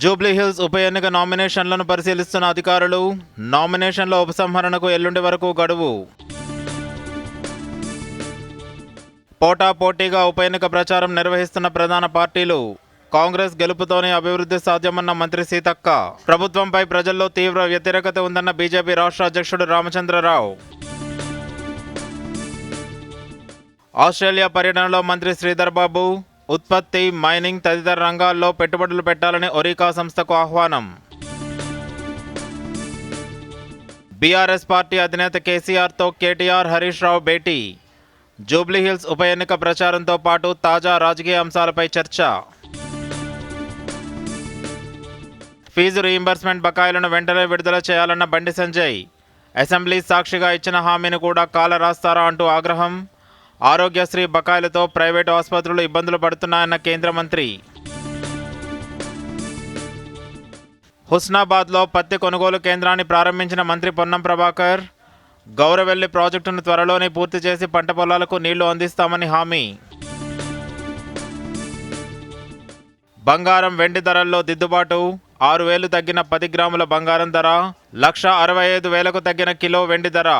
జూబ్లీహిల్స్ ఉప ఎన్నిక నామినేషన్లను పరిశీలిస్తున్న అధికారులు నామినేషన్ల ఉపసంహరణకు ఎల్లుండి వరకు గడువు. పోటా పోటీగా ఉప ఎన్నిక ప్రచారం నిర్వహిస్తున్న ప్రధాన పార్టీలు కాంగ్రెస్ గెలుపుతోనే అభివృద్ధి సాధ్యమన్న మంత్రి సీతక్క. ప్రభుత్వంపై ప్రజల్లో తీవ్ర వ్యతిరేకత ఉందన్న బీజేపీ రాష్ట్ర అధ్యక్షుడు రామచంద్రరావు. ఆస్ట్రేలియా పర్యటనలో మంత్రి శ్రీధర్ బాబు ఉత్పత్తి మైనింగ్ తదితర రంగాల్లో పెట్టుబడులు పెట్టాలని ఒరికా సంస్థకు ఆహ్వానం. బీఆర్ఎస్ పార్టీ అధినేత కేసీఆర్తో కేటీఆర్ హరీష్ రావు భేటీ. జూబ్లీహిల్స్ ఉప ఎన్నిక ప్రచారంతో పాటు తాజా రాజకీయ అంశాలపై చర్చ. ఫీజు రీయింబర్స్మెంట్ బకాయిలను వెంటనే విడుదల చేయాలన్న బండి సంజయ్. అసెంబ్లీ సాక్షిగా ఇచ్చిన హామీని కూడా కాల రాస్తారా అంటూ ఆగ్రహం. ఆరోగ్యశ్రీ బకాయిలతో ప్రైవేటు ఆసుపత్రులు ఇబ్బందులు పడుతున్నాయన్న కేంద్ర మంత్రి. హుస్నాబాద్లో పత్తి కొనుగోలు కేంద్రాన్ని ప్రారంభించిన మంత్రి పొన్నం ప్రభాకర్ గౌరవెల్లి ప్రాజెక్టును త్వరలోనే పూర్తి చేసి పంట పొలాలకు నీళ్ళు అందిస్తామని హామీ. బంగారం వెండి ధరల్లో దిద్దుబాటు ఆరు వేలు తగ్గిన పది గ్రాముల బంగారం ధర లక్ష అరవై ఐదు వేలకు తగ్గిన కిలో వెండి ధర.